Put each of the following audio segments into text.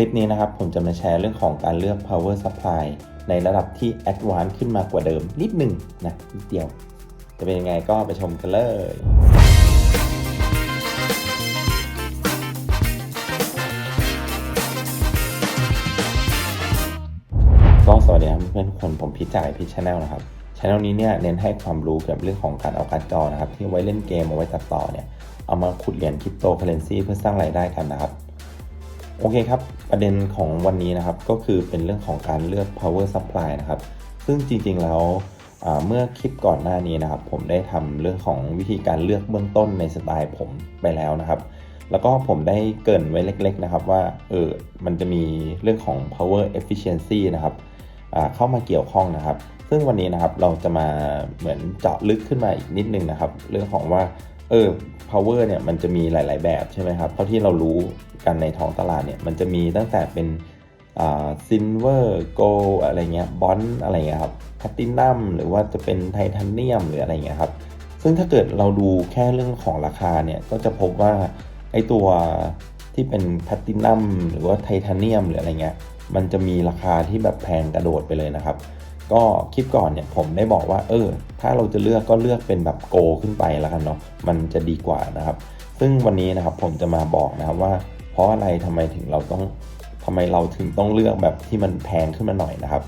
ลิปนี้นะครับผมจะมาแชร์เรื่องของการเลือก power supply ในระดับที่ advanced ขึ้นมากว่าเดิมนิดหนึ่งนะนิดเดียว จะเป็นยังไงก็ไปชมกันเลยก็สวัสดีครับเพื่อนๆทุกคนผมพิจจากพิชแนลนะครับช anel นี้เนี่ยเน้นให้ความรู้เกี่ยวกับเรื่องของการเอาการจอนะครับที่ไว้เล่นเกมเอาไว้ตัดต่อเนี่ยเอามาขุดเหรียญคริปโตเคอเรนซีเพื่อสร้างรายได้กันนะครับ โอเคครับ ประเด็นของวันนี้นะครับก็คือเป็นเรื่องของการเลือก power supply นะครับ ซึ่งจริงๆแล้วเมื่อคลิปก่อนหน้านี้นะครับ ผมได้ทำเรื่องของวิธีการเลือกเบื้องต้นในสไตล์ผมไปแล้วนะครับ แล้วก็ผมได้เกรินไว้เล็ก ๆนะครับว่าเออมันจะมีเรื่องของ power efficiency นะครับเข้ามาเกี่ยวข้องนะครับ ซึ่งวันนี้นะครับเราจะมาเหมือนเจาะลึกขึ้นมาอีกนิดนึงนะครับ เรื่องของว่า เออ power เนี่ยมันจะมีหลาย ๆ แบบใช่ไหมครับเท่าที่เรารู้กันในท้องตลาดเนี่ยมันจะมีตั้งแต่เป็นอ่า silver gold อะไรเงี้ย b o n อะไรเงี้ยครับ platinum หรือว่าจะเป็นไทเทเนียมหรืออะไรเงี้ยครับซึ่งถ้าเกิดเราดูแค่เรื่องของราคาเนี่ยก็จะพบว่าไอตัวที่เป็นแพลตินัมหรือว่าไทเทเนียมหรืออะไรเงี้ยมันจะมีราคาที่แบบแพงกระโดดไปเลยนะครับ ก็คลิปก่อนเนี่ยผมได้บอกว่าเออถ้าเราจะเลือกก็เลือกเป็นแบบโกขึ้นไปแล้วกันเนาะมันจะดีกว่านะครับ ซึ่งวันนี้นะครับผมจะมาบอกนะครับว่า เพราะอะไรทำไมถึงเราต้องทำไมเราถึงต้องเลือกแบบที่มันแพงขึ้นมาหน่อยนะครับ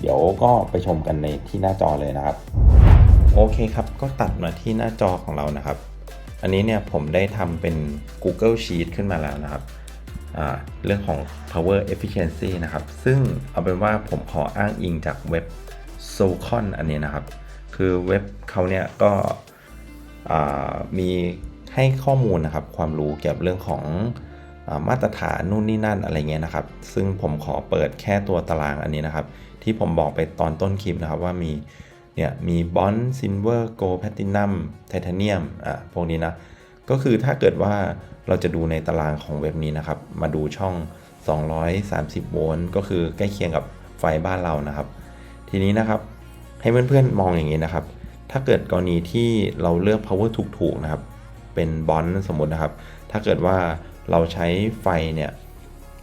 เดี๋ยวก็ไปชมกันในที่หน้าจอเลยนะครับ โอเคครับก็ตัดมาที่หน้าจอของเรานะครับ อันนี้เนี่ยผมได้ทำเป็น Google Sheet ขึ้นมาแล้วนะครับเรื่องของ power efficiency นะครับ ซึ่งเอาเป็นว่าผมขออ้างอิงจากเว็บ s o c o n อันนี้นะครับ คือเว็บเขาเนี่ยก็มีให้ข้อมูลนะครับ ความรู้เกี่ยวกับเรื่องของอมาตรฐานนู่นนี่นั่นอะไรเงี้ยนะครับ ซึ่งผมขอเปิดแค่ตัวตารางอันนี้นะครับ ที่ผมบอกไปตอนต้นคลิปนะครับว่ามีเนี่ยมีบอนซ์ซิลเวอร์โกลแพลตินัมไทเทเนียมอะพวกนี้นะ ก็คือถ้าเกิดว่าเราจะดูในตารางของเว็บนี้นะครับ มาดูช่อง 230 โวลต์ก็คือใกล้เคียงกับไฟบ้านเรานะครับ ทีนี้นะครับ ให้เพื่อนๆมองอย่างนี้นะครับ ถ้าเกิดกรณีที่เราเลือก power ถูกๆนะครับ เป็นบอนสมมตินะครับ ถ้าเกิดว่าเราใช้ไฟเนี่ย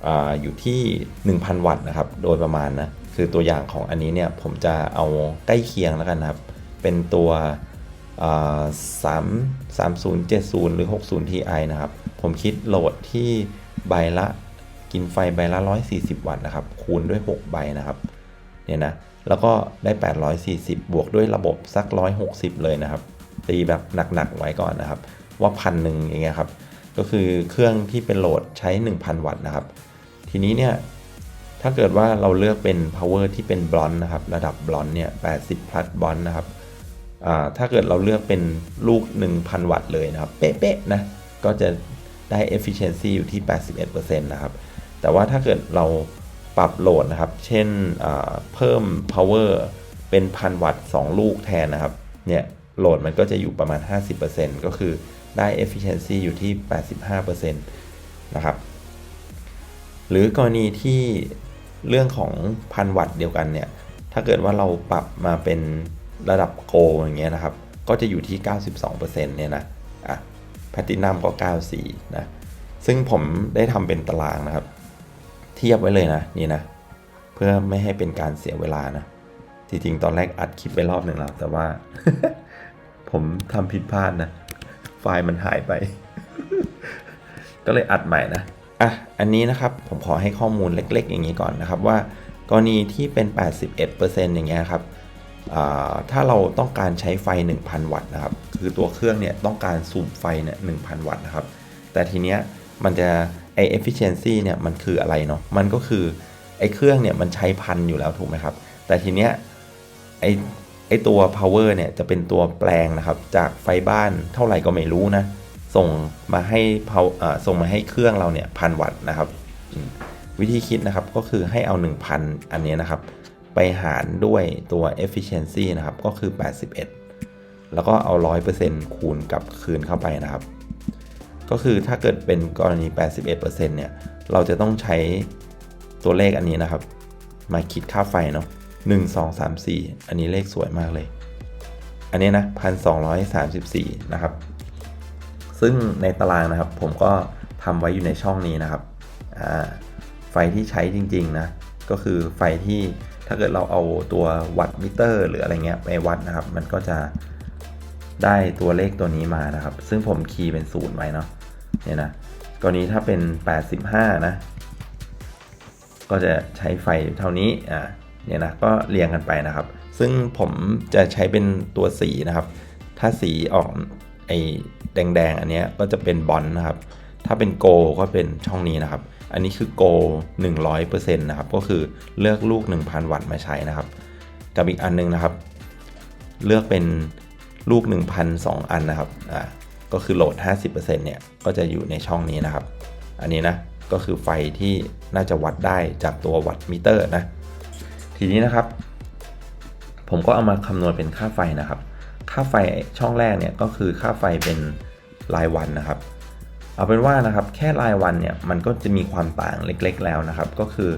ออยู่ที่ 1,000 วัตต์นะครับ โดยประมาณนะ คือตัวอย่างของอันนี้เนี่ยผมจะเอาใกล้เคียงแล้วกันนะครับ เป็นตัวสามสามศูนย์เจ็ดศูนย์หรือ60 Ti นะครับ ผมคิดโหลดที่ใบละกินไฟใบละ140วัตต์นะครับ คูณด้วย6ใบนะครับ เนี่ยนะ แล้วก็ได้ 840 บวกด้วยระบบสัก 160 เลยนะครับ ตีแบบหนักๆ ไว้ก่อนนะครับ ว่าพันหนึ่งอย่างเงี้ยครับ ก็คือเครื่องที่เป็นโหลดใช้ 1,000 วัตต์นะครับ ทีนี้เนี่ย ถ้าเกิดว่าเราเลือกเป็น power ที่เป็นบลอนนะครับ ระดับบลอนเนี่ย 80 plus บลอนนะครับ ถ้าเกิดเราเลือกเป็นลูก 1,000 วัตต์เลยนะครับ เป๊ะๆนะ ก็จะได้ efficiency อยู่ที่ 81%นะครับ แต่ว่าถ้าเกิดเรา ปรับโหลดนะครับ เช่นเพิ่ม power เป็นพันวัตต์2ลูกแทนนะครับ เนี่ยโหลดมันก็จะอยู่ประมาณ 50%ก็คือได้ efficiency อยู่ที่ 85%นะครับ หรือกรณีที่เรื่องของพันวัตต์เดียวกันเนี่ย ถ้าเกิดว่าเราปรับมาเป็นระดับโกอย่างเงี้ยนะครับ ก็จะอยู่ที่ 92%เนี่ยนะ อะแพตินัมก็ 94 นะ ซึ่งผมได้ทำเป็นตารางนะครับ ทียบไว้เลยนะนี่นะ เพื่อไม่ให้เป็นการเสียเวลานะจริงๆตอนแรกอัดคลิปไปรอบหนึ่งแล้ว แต่ว่า ผมทำผิดพลาดนะ ไฟล์มันหายไป ก็เลยอัดใหม่นะอะอันนี้นะครับผมขอให้ข้อมูลเล็ก ๆ อย่างนี้ก่อนนะครับว่ากรณีที่เป็น 81%อย่างเงี้ยครับถ้าเราต้องการใช้ไฟ 1,000 วัตต์นะครับ คือตัวเครื่องเนี่ยต้องการสูบไฟเนี่ย 1,000 วัตต์นะครับ แต่ทีเนี้ยมันจะ ไอ efficiency เนี่ยมันคืออะไรเนาะมันก็คือไอเครื่องเนี่ยมันใช้พันอยู่แล้วถูกไหมครับ แต่ทีเนี้ยไอไอตัว power เนี่ยจะเป็นตัวแปลงนะครับ จากไฟบ้านเท่าไหร่ก็ไม่รู้นะ ส่งมาให้ power อ่าส่งมาให้เครื่องเราเนี่ยพันวัตต์นะครับ วิธีคิดนะครับก็คือให้เอา 1,000 อันเนี้ยนะครับ ไปหารด้วยตัว efficiency นะครับ ก็คือ 81 แล้วก็เอา 100%คูณกับคืนเข้าไปนะครับ ก็คือถ้าเกิดเป็นกรณี 81%เนี่ย เราจะต้องใช้ตัวเลขอันนี้นะครับ มาคิดค่าไฟเนาะ1 2 3 4 อันนี้เลขสวยมากเลย อันนี้นะ1,234นะครับ ซึ่งในตารางนะครับ ผมก็ทำไว้อยู่ในช่องนี้นะครับ ไฟที่ใช้จริงๆนะ ก็คือไฟที่ถ้าเกิดเราเอาตัววัตต์มิเตอร์ หรืออะไรเงี้ยไปวัดนะครับ มันก็จะได้ตัวเลขตัวนี้มานะครับ ซึ่งผมคีย์เป็นศูนย์ไว้เนาะ เนี่ยนะกรณีถ้าเป็น 85 นะ ก็จะใช้ไฟเท่านี้อ่าเนี่ยนะก็เรียงกันไปนะครับ ซึ่งผมจะใช้เป็นตัวสีนะครับ ถ้าสีออกไอ้แดงๆ อันนี้ก็จะเป็นบอลนะครับ ถ้าเป็นโกก็เป็นช่องนี้นะครับ อันนี้คือโก100%นะครับ ก็คือเลือกลูก 1,000 วัตต์มาใช้นะครับ กับอีกอันนึงนะครับ เลือกเป็นลูก 1,002 อันนะครับ อ่า ก็คือโหลด 50%เนี่ยก็จะอยู่ในช่องนี้นะครับ อันนี้นะก็คือไฟที่น่าจะวัดได้จากตัววัตต์มิเตอร์นะทีนี้นะครับ ผมก็เอามาคำนวณเป็นค่าไฟนะครับ ค่าไฟช่องแรกเนี่ยก็คือค่าไฟเป็นรายวันนะครับ เอาเป็นว่านะครับแค่รายวันเนี่ยมันก็จะมีความต่างเล็กๆแล้วนะครับ ก็คือ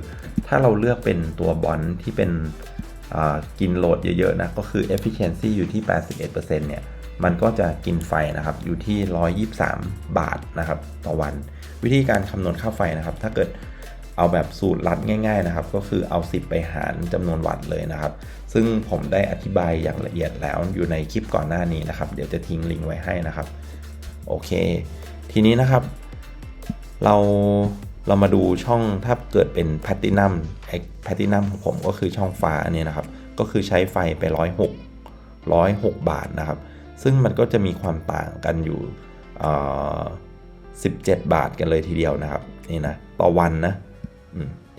ถ้าเราเลือกเป็นตัวบอลที่เป็นกินโหลดเยอะๆนะก็คือ efficiency อยู่ที่ 81%เนี่ย มันก็จะกินไฟนะครับอยู่ที่ 123 บาทนะครับต่อวัน วิธีการคำนวณค่าไฟนะครับ ถ้าเกิดเอาแบบสูตรลัดง่าย ๆนะครับ ก็คือเอา 10 ไปหารจำนวนวัตต์เลยนะครับ ซึ่งผมได้อธิบายอย่างละเอียดแล้วอยู่ในคลิปก่อนหน้านี้นะครับ เดี๋ยวจะทิ้งลิงก์ไว้ให้นะครับโอเค ทีนี้นะครับ เราเรามาดูช่องถ้าเกิดเป็นแพตตินัมไอแพตตินัมของผมก็คือช่องฟ้าอันนี้นะครับ ก็คือใช้ไฟไป 106 106 บาทนะครับ ซึ่งมันก็จะมีความต่างกันอยู่ 17 บาทกันเลยทีเดียวนะครับนี่นะต่อวันนะ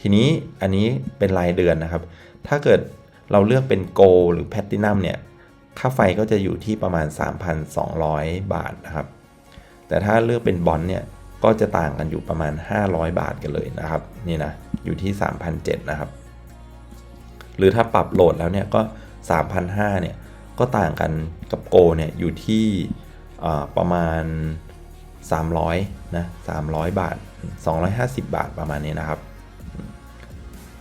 ทีนี้อันนี้เป็นรายเดือนนะครับ ถ้าเกิดเราเลือกเป็นโกลหรือแพตตินัมเนี่ยค่าไฟก็จะอยู่ที่ประมาณ 3,200 บาทนะครับ แต่ถ้าเลือกเป็นบอลเนี่ยก็จะต่างกันอยู่ประมาณ 500 บาทกันเลยนะครับนี่นะอยู่ที่3,007นะครับ หรือถ้าปรับโหลดแล้วเนี่ยก็3,500เนี่ย ก็ต่างกันกับโกเนี่ยอยู่ที่ประมาณ 300นะ300 บาท 250 บาทประมาณนี้นะครับ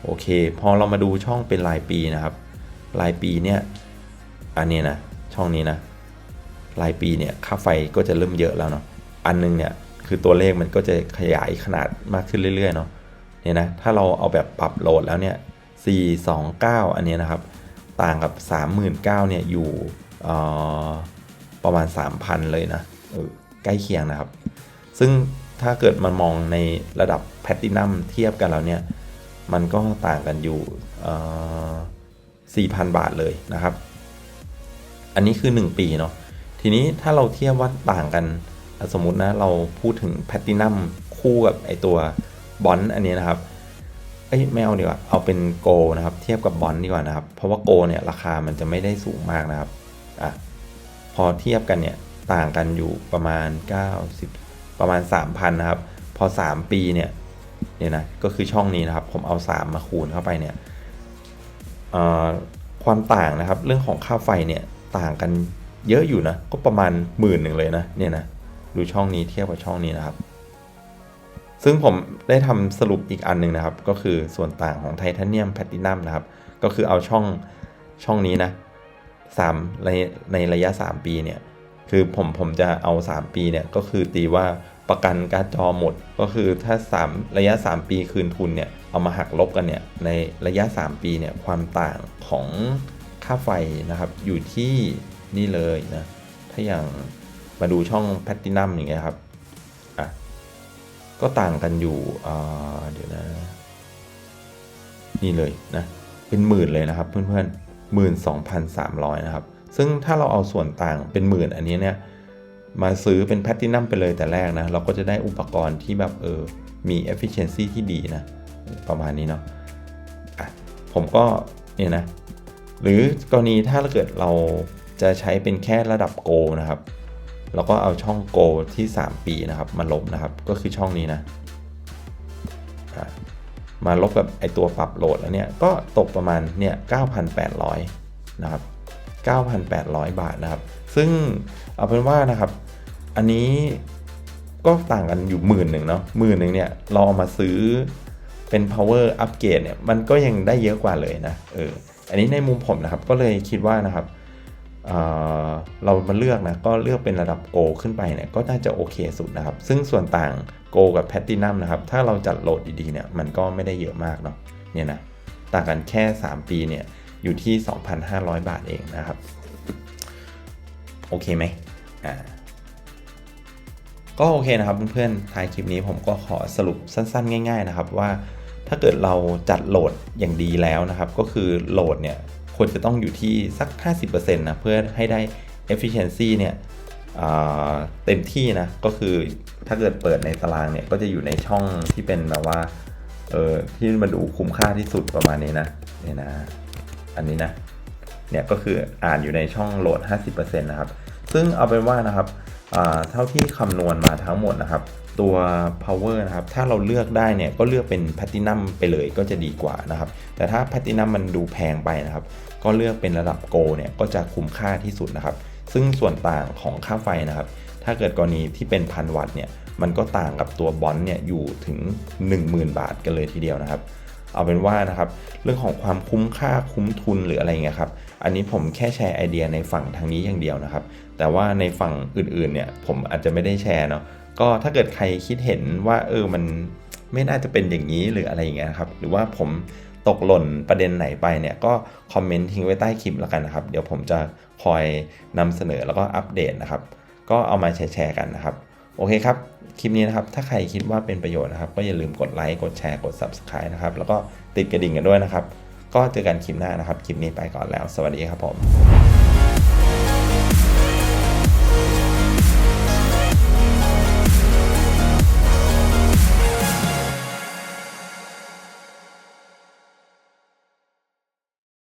โอเค พอเรามาดูช่องเป็นรายปีนะครับ รายปีเนี่ย อันนี้นะ ช่องนี้นะ รายปีเนี่ย ค่าไฟก็จะเริ่มเยอะแล้วเนาะ อันนึงเนี่ย คือตัวเลขมันก็จะขยายขนาดมากขึ้นเรื่อยๆเนาะ เนี่ยนะ ถ้าเราเอาแบบปรับโหลดแล้วเนี่ย429 อันนี้นะครับ ต่างกับ 39,000เนี่ยอยู่ประมาณ 3,000 เลยนะใกล้เคียงนะครับ ซึ่งถ้าเกิดมันมองในระดับแพตตินัมเทียบกันแล้วเนี่ย มันก็ต่างกันอยู่เอ่อ4,000 บาทเลยนะครับ อันนี้คือ 1 ปีเนาะ ทีนี้ถ้าเราเทียบว่าต่างกัน สมมุตินะ เราพูดถึงแพตตินัมคู่กับไอตัวบอลอันนี้นะครับ อ้ยไม่เอาดีกว่าเอาเป็นโกนะครับเทียบกับบอลดีกว่านะครับ เพราะว่าโกเนี่ยราคามันจะไม่ได้สูงมากนะครับอะพอเทียบกันเนี่ยต่างกันอยู่ประมาณ 90 ประมาณ 3,000นะครับ พอ 3 ปีเนี่ยเนี่ยนะก็คือช่องนี้นะครับ ผมเอา 3 มาคูณเข้าไปเนี่ยเอ่อความต่างนะครับ เรื่องของค่าไฟเนี่ยต่างกันเยอะอยู่นะ ก็ประมาณหมื่นหนึ่งเลยนะเนี่ยนะดูช่องนี้เทียบกับช่องนี้นะครับ ซึ่งผมได้ทำสรุปอีกอันหนึ่งนะครับ ก็คือส่วนต่างของไทเทเนียมแพลตินัมนะครับ ก็คือเอาช่องช่องนี้นะสามในในระยะ 3 ปีเนี่ย คือผมผมจะเอา 3 ปีเนี่ยก็คือตีว่าประกันการ์ดจอหมด ก็คือถ้า 3 ระยะ 3 ปีคืนทุนเนี่ย เอามาหักลบกันเนี่ย ในระยะ 3 ปีเนี่ยความต่างของค่าไฟนะครับ อยู่ที่นี่เลยนะ ถ้าอย่างมาดูช่องแพตตินัมอย่างเงี้ยครับ ก็ต่างกันอยู่เดี๋ยวนะ นี่เลยนะ เป็นหมื่นเลยนะครับเพื่อนๆหมื่นสองพันสามร้อยนะครับ ซึ่งถ้าเราเอาส่วนต่างเป็นหมื่นอันนี้เนี่ยมาซื้อเป็นแพตตินัมไปเลยแต่แรกนะ เราก็จะได้อุปกรณ์ที่แบบเออมี efficiency ที่ดีนะ ประมาณนี้เนาะะผมก็เนี่ยนะ หรือกรณีถ้าเกิดเราจะใช้เป็นแค่ระดับโกนะครับ เราก็เอาช่องโกที่ 3 ปีนะครับมาลบนะครับ ก็คือช่องนี้นะอะมาลบกับไอตัวปรับโหลดแล้วเนี่ย ก็ตกประมาณเนี่ย9,800 นะครับ 9,800 บาทนะครับ ซึ่งเอาเป็นว่านะครับ อันนี้ก็ต่างกันอยู่หมื่นหนึ่งเนาะหมื่นหนึ่งเนี่ย เราเอามาซื้อเป็น power upgrade เนี่ย มันก็ยังได้เยอะกว่าเลยนะ เออ อันนี้ในมุมผมนะครับ ก็เลยคิดว่านะครับ เเรามาเลือกนะก็เลือกเป็นระดับโกขึ้นไปเนี่ยก็น่าจะโอเคสุดนะครับ ซึ่งส่วนต่างโกโกกับแพตตินัมนะครับ ถ้าเราจัดโหลดดีๆเนี่ยมันก็ไม่ได้เยอะมากเนาะเนี่ยนะต่างกันแค่ 3 ปีเนี่ยอยู่ที่ 2,500 บาทเองนะครับ โอเคไหมอ่าก็โอเคนะครับเพื่อนๆท้ายคลิปนี้ผมก็ขอสรุปสั้นๆ ง่าย ๆ นะครับว่าถ้าเกิดเราจัดโหลดอย่างดีแล้วนะครับ ก็คือโหลดเนี่ย ควรจะต้องอยู่ที่สัก 50%นะเพื่อให้ได้ efficiency เนี่ยเต็มที่นะ ก็คือถ้าเกิดเปิดในตารางเนี่ย ก็จะอยู่ในช่องที่เป็นแบบว่า เออที่มันดูคุ้มค่าที่สุดประมาณนี้นะเนี่ยนะ อันนี้นะ เนี่ยก็คืออ่านอยู่ในช่องโหลด 50%นะครับ ซึ่งเอาเป็นว่านะครับเท่าที่คำนวณมาทั้งหมดนะครับ ตัว power นะครับ ถ้าเราเลือกได้เนี่ยก็เลือกเป็น platinum ไปเลยก็จะดีกว่านะครับ แต่ถ้า platinum มันดูแพงไปนะครับ ก็เลือกเป็นระดับ gold เนี่ยก็จะคุ้มค่าที่สุดนะครับ ซึ่งส่วนต่างของค่าไฟนะครับ ถ้าเกิดกรณีที่เป็นพันวัตต์เนี่ย มันก็ต่างกับตัวบอลเนี่ยอยู่ถึง 10,000 บาทกันเลยทีเดียวนะครับเอาเป็นว่านะครับเรื่องของความคุ้มค่าคุ้มทุนหรืออะไรเงี้ยครับอันนี้ผมแค่แชร์ไอเดียในฝั่งทางนี้อย่างเดียวนะครับ แต่ว่าในฝั่งอื่นๆเนี่ยผมอาจจะไม่ได้แชร์เนาะ ก็ถ้าเกิดใครคิดเห็นว่าเออมันไม่น่าจะเป็นอย่างนี้หรืออะไรอย่างเงี้ยครับ หรือว่าผมตกหล่นประเด็นไหนไปเนี่ยก็คอมเมนต์ทิ้งไว้ใต้คลิปแล้วกันนะครับ เดี๋ยวผมจะคอยนำเสนอแล้วก็อัปเดตนะครับ ก็เอามาแชร์กันนะครับ โอเคครับ คลิปนี้นะครับ ถ้าใครคิดว่าเป็นประโยชน์นะครับ ก็อย่าลืมกดไลค์ กดแชร์ กด Subscribe นะครับ แล้วก็ติดกระดิ่งกันด้วยนะครับ ก็เจอกันคลิปหน้านะครับ คลิปนี้ไปก่อนแล้ว สวัสดีครับผม